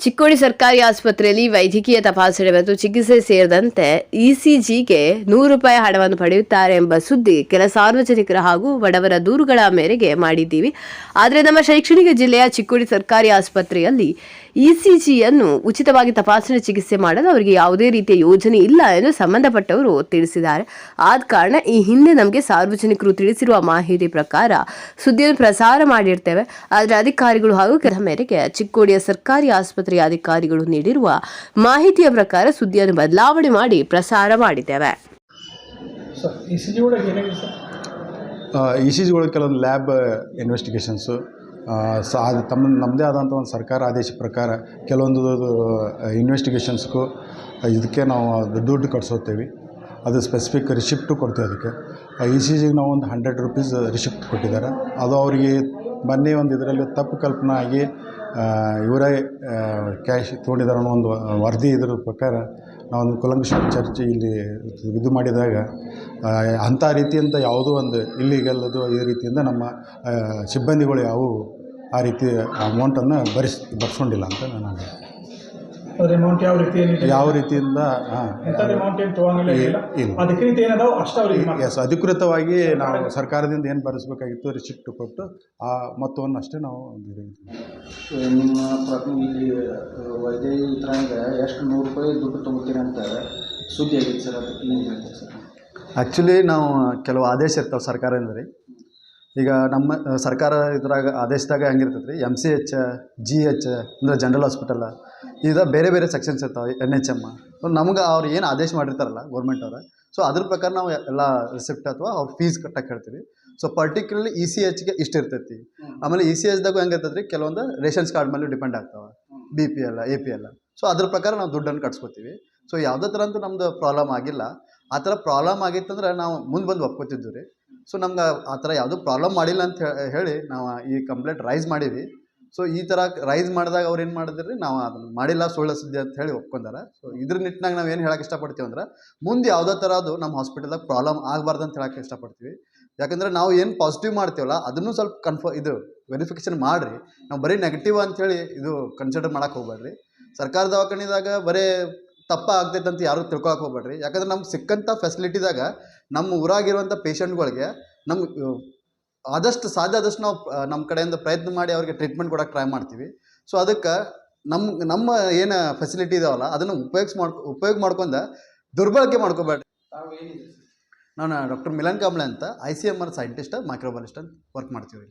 ಚಿಕ್ಕೋಡಿ ಸರ್ಕಾರಿ ಆಸ್ಪತ್ರೆಯಲ್ಲಿ ವೈದ್ಯಕೀಯ ತಪಾಸಣೆ ಮತ್ತು ಚಿಕಿತ್ಸೆ ಸೇರಿದಂತೆ ಇಸಿಜಿಗೆ ನೂರು ರೂಪಾಯಿ ಹಣವನ್ನು ಪಡೆಯುತ್ತಾರೆ ಎಂಬ ಸುದ್ದಿ ಕೆಲ ಸಾರ್ವಜನಿಕರ ಹಾಗೂ ಬಡವರ ದೂರುಗಳ ಮೇರೆಗೆ ಮಾಡಿದ್ದೀವಿ. ಆದರೆ ನಮ್ಮ ಶೈಕ್ಷಣಿಕ ಜಿಲ್ಲೆಯ ಚಿಕ್ಕೋಡಿ ಸರ್ಕಾರಿ ಆಸ್ಪತ್ರೆಯಲ್ಲಿ ಇಸಿಜಿಯನ್ನು ಉಚಿತವಾಗಿ ತಪಾಸಣೆ ಚಿಕಿತ್ಸೆ ಮಾಡಲು ಅವರಿಗೆ ಯಾವುದೇ ರೀತಿಯ ಯೋಜನೆ ಇಲ್ಲ ಎಂದು ಸಂಬಂಧಪಟ್ಟವರು ತಿಳಿಸಿದ್ದಾರೆ. ಆದ ಕಾರಣ ಈ ಹಿಂದೆ ನಮಗೆ ಸಾರ್ವಜನಿಕರು ತಿಳಿಸಿರುವ ಮಾಹಿತಿ ಪ್ರಕಾರ ಸುದ್ದಿಯನ್ನು ಪ್ರಸಾರ ಮಾಡಿರ್ತೇವೆ. ಆದರೆ ಅಧಿಕಾರಿಗಳು ಹಾಗೂ ಕೆಲ ಮೇರೆಗೆ ಚಿಕ್ಕೋಡಿಯ ಸರ್ಕಾರಿ ಆಸ್ಪತ್ರೆಯ ಅಧಿಕಾರಿಗಳು ನೀಡಿರುವ ಮಾಹಿತಿಯ ಪ್ರಕಾರ ಸುದ್ದಿಯನ್ನು ಬದಲಾವಣೆ ಮಾಡಿ ಪ್ರಸಾರ ಮಾಡಿದ್ದೇವೆ. ಸರ್ ಇ ಸಿ ಜಿ ಒಳಗೆ ಸರ್? ಇ ಸಿ ಜಿಗಳು ಕೆಲವೊಂದು ಲ್ಯಾಬ್ ಇನ್ವೆಸ್ಟಿಗೇಷನ್ಸು ಸ ಅದು ತಮ್ಮ ನಮ್ಮದೇ ಆದಂಥ ಒಂದು ಸರ್ಕಾರ ಆದೇಶ ಪ್ರಕಾರ ಕೆಲವೊಂದು ಇನ್ವೆಸ್ಟಿಗೇಷನ್ಸ್ಗೂ ಇದಕ್ಕೆ ನಾವು ಅದು ದುಡ್ಡು ಕಟ್ಸೋತೇವೆ ಅದು ಸ್ಪೆಸಿಫಿಕ್ ರಿಸಿಪ್ಟು ಕೊಡ್ತೇವೆ ಅದಕ್ಕೆ. ಇ ಸಿ ಜಿಗೆ ನಾವು ಒಂದು ಹಂಡ್ರೆಡ್ ರುಪೀಸ್ ರಿಸಿಪ್ಟ್ ಕೊಟ್ಟಿದ್ದಾರೆ. ಅದು ಅವರಿಗೆ ಮೊನ್ನೆ ಒಂದು ಇದರಲ್ಲಿ ತಪ್ಪು ಕಲ್ಪನೆ ಆಗಿ ಇವರೇ ಕ್ಯಾಶ್ ತೊಗೊಂಡಿದ್ದಾರೆ ಅನ್ನೋ ಒಂದು ವರದಿ ಇದ್ರ ಪ್ರಕಾರ ನಾವೊಂದು ಕುಲಂಕುಷ ಚರ್ಚೆ ಇಲ್ಲಿ ಇದು ಮಾಡಿದಾಗ ಅಂಥ ರೀತಿಯಿಂದ ಯಾವುದೋ ಒಂದು ಇಲ್ಲಿಗಲ್ ಅದು ಈ ರೀತಿಯಿಂದ ನಮ್ಮ ಸಿಬ್ಬಂದಿಗಳು ಯಾವುವು ಆ ರೀತಿ ಅಮೌಂಟನ್ನು ಭರಿಸ್ ಬರ್ಸ್ಕೊಂಡಿಲ್ಲ ಅಂತ ನಾನು ಅಮೌಂಟ್ ಯಾವ ಯಾವ ರೀತಿಯಿಂದ? ಹಾಂ. ಎಸ್ ಅಧಿಕೃತವಾಗಿ ನಾವು ಸರ್ಕಾರದಿಂದ ಏನು ಭರಿಸಬೇಕಾಗಿತ್ತು ರಿಸಿಪ್ಟ್ ಕೊಟ್ಟು ಆ ಮೊತ್ತವನ್ನು ಅಷ್ಟೇ ನಾವು ನಿಮ್ಮ ಪ್ರತಿ ಇಲ್ಲಿ ವೈದ್ಯ ಇದ್ರಾಗ ಎಷ್ಟು ನೂರು ರೂಪಾಯಿ ದುಡ್ಡು ತೊಗೋತೀರಿ ಅಂತ ಸುದ್ದಿ ಆಗಿತ್ತು ಸರ್ ಅದಕ್ಕೆ ಏನು ಹೇಳ್ತೀರಿ ಸರ್? ಆ್ಯಕ್ಚುಲಿ ನಾವು ಕೆಲವು ಆದೇಶ ಇರ್ತಾವೆ ಸರ್ಕಾರದಿಂದ ರೀ. ಈಗ ನಮ್ಮ ಸರ್ಕಾರ ಇದ್ರಾಗ ಆದೇಶದಾಗ ಹೆಂಗಿರ್ತೈತೆ ರೀ? M C H G H ಅಂದರೆ ಜನರಲ್ ಹಾಸ್ಪಿಟಲ್ ಇದು ಬೇರೆ ಬೇರೆ ಸೆಕ್ಷನ್ಸ್ ಇರ್ತಾವೆ ಎನ್ ಎಚ್ ಎಂ ನಮ್ಗೆ ಅವ್ರು ಏನು ಆದೇಶ ಮಾಡಿರ್ತಾರಲ್ಲ ಗೌರ್ಮೆಂಟ್ ಅವ್ರು ಸೊ ಅದ್ರ ಪ್ರಕಾರ ನಾವು ಎಲ್ಲ ರಿಸಿಪ್ಟ್ ಅಥವಾ ಅವ್ರ ಫೀಸ್ ಕಟ್ಟಕ್ಕೆ ಹೇಳ್ತೀವಿ. ಸೊ ಪರ್ಟಿಕ್ಯುಲರ್ಲಿ ಇ ಸಿ ಎಚ್ಗೆ ಇಷ್ಟು ಇರ್ತೈತಿ. ಆಮೇಲೆ ಇ ಸಿ ಎಚ್ದಾಗ ಹೆಂಗೆ ಇರ್ತೈತೆ ರೀ ಕೆಲವೊಂದು ರೇಷನ್ಸ್ ಕಾರ್ಡ್ ಮೇಲೆ ಡಿಪೆಂಡ್ ಆಗ್ತಾವೆ. ಬಿ ಪಿ ಎಲ್ಲ ಎ ಪಿ ಎಲ್ಲ ಸೊ ಅದ್ರ ಪ್ರಕಾರ ನಾವು ದುಡ್ಡನ್ನು ಕಟ್ಸ್ಕೊತೀವಿ. ಸೊ ಯಾವುದೇ ಥರ ಅಂತೂ ನಮ್ಮದು ಪ್ರಾಬ್ಲಮ್ ಆಗಿಲ್ಲ. ಆ ಥರ ಪ್ರಾಬ್ಲಮ್ ಆಗಿತ್ತಂದ್ರೆ ನಾವು ಮುಂದೆ ಬಂದು ಒಪ್ಕೋತಿದ್ವಿ ರೀ. ಸೊ ನಮ್ಗೆ ಆ ಥರ ಯಾವುದೂ ಪ್ರಾಬ್ಲಮ್ ಮಾಡಿಲ್ಲ ಅಂತ ಹೇಳಿ ನಾವು ಈ ಕಂಪ್ಲೇಂಟ್ ರೈಸ್ ಮಾಡೀವಿ. ಸೊ ಈ ಥರ ರೈಸ್ ಮಾಡಿದಾಗ ಅವ್ರು ಏನು ಮಾಡಿದ್ರಿ? ನಾವು ಅದನ್ನು ಮಾಡಿಲ್ಲ, ಸುಳ್ಳು ಸುದ್ದಿ ಅಂತ ಹೇಳಿ ಒಪ್ಕೊಂಡಾರ. ಸೊ ಇದ್ರ ನಿಟ್ಟಿನಾಗ ನಾವು ಏನು ಹೇಳಕ್ಕೆ ಇಷ್ಟಪಡ್ತೀವಿ ಅಂದ್ರೆ, ಮುಂದೆ ಯಾವುದೇ ಥರ ಅದು ನಮ್ಮ ಹಾಸ್ಪಿಟಲ್ದಾಗ ಪ್ರಾಬ್ಲಮ್ ಆಗಬಾರ್ದು ಅಂತ ಹೇಳಕ್ಕೆ ಇಷ್ಟಪಡ್ತೀವಿ. ಯಾಕಂದ್ರೆ ನಾವು ಏನು ಪಾಸಿಟಿವ್ ಮಾಡ್ತೀವಲ್ಲ, ಅದನ್ನು ಸ್ವಲ್ಪ ಕನ್ಫರ್ ಇದು ವೆರಿಫಿಕೇಷನ್ ಮಾಡಿರಿ. ನಾವು ಬರೀ ನೆಗೆಟಿವ್ ಅಂಥೇಳಿ ಇದು ಕನ್ಸಿಡರ್ ಮಾಡೋಕೆ ಹೋಗ್ಬೇಡ್ರಿ ಸರ್ಕಾರ ದವಾಖಾನಿದಾಗ ಬರೀ ತಪ್ಪ ಆಗ್ತೈತೆ ಅಂತ ಯಾರು ತಿಳ್ಕೊಳಕ್ಕೆ ಹೋಗ್ಬೇಡ್ರಿ ಯಾಕಂದ್ರೆ ನಮ್ಗೆ ಸಿಕ್ಕಂಥ ಫೆಸಿಲಿಟಿದಾಗ ನಮ್ಮ ಊರಾಗಿರುವಂಥ ಪೇಷಂಟ್ಗಳಿಗೆ ನಮ್ಗೆ ಆದಷ್ಟು ಸಾಧ್ಯ ಆದಷ್ಟು ನಾವು ನಮ್ಮ ಕಡೆಯಿಂದ ಪ್ರಯತ್ನ ಮಾಡಿ ಅವ್ರಿಗೆ ಟ್ರೀಟ್ಮೆಂಟ್ ಕೊಡೋಕೆ ಟ್ರೈ ಮಾಡ್ತೀವಿ. ಸೊ ಅದಕ್ಕೆ ನಮ್ಮ ನಮ್ಮ ಏನು ಫೆಸಿಲಿಟಿ ಇದಾವಲ್ಲ ಅದನ್ನು ಉಪಯೋಗಿಸ್ ಮಾಡ್ಕೊ ಉಪಯೋಗ ಮಾಡ್ಕೊಂಡು ದುರ್ಬಳಕೆ ಮಾಡ್ಕೋಬೇಡ್ರಿ. ನಾನು ಡಾಕ್ಟರ್ ಮಿಲನ್ ಕಾಂಬ್ಳೆ ಅಂತ I C M R scientist microbiologist ಅಂತ ವರ್ಕ್ ಮಾಡ್ತೀವಿ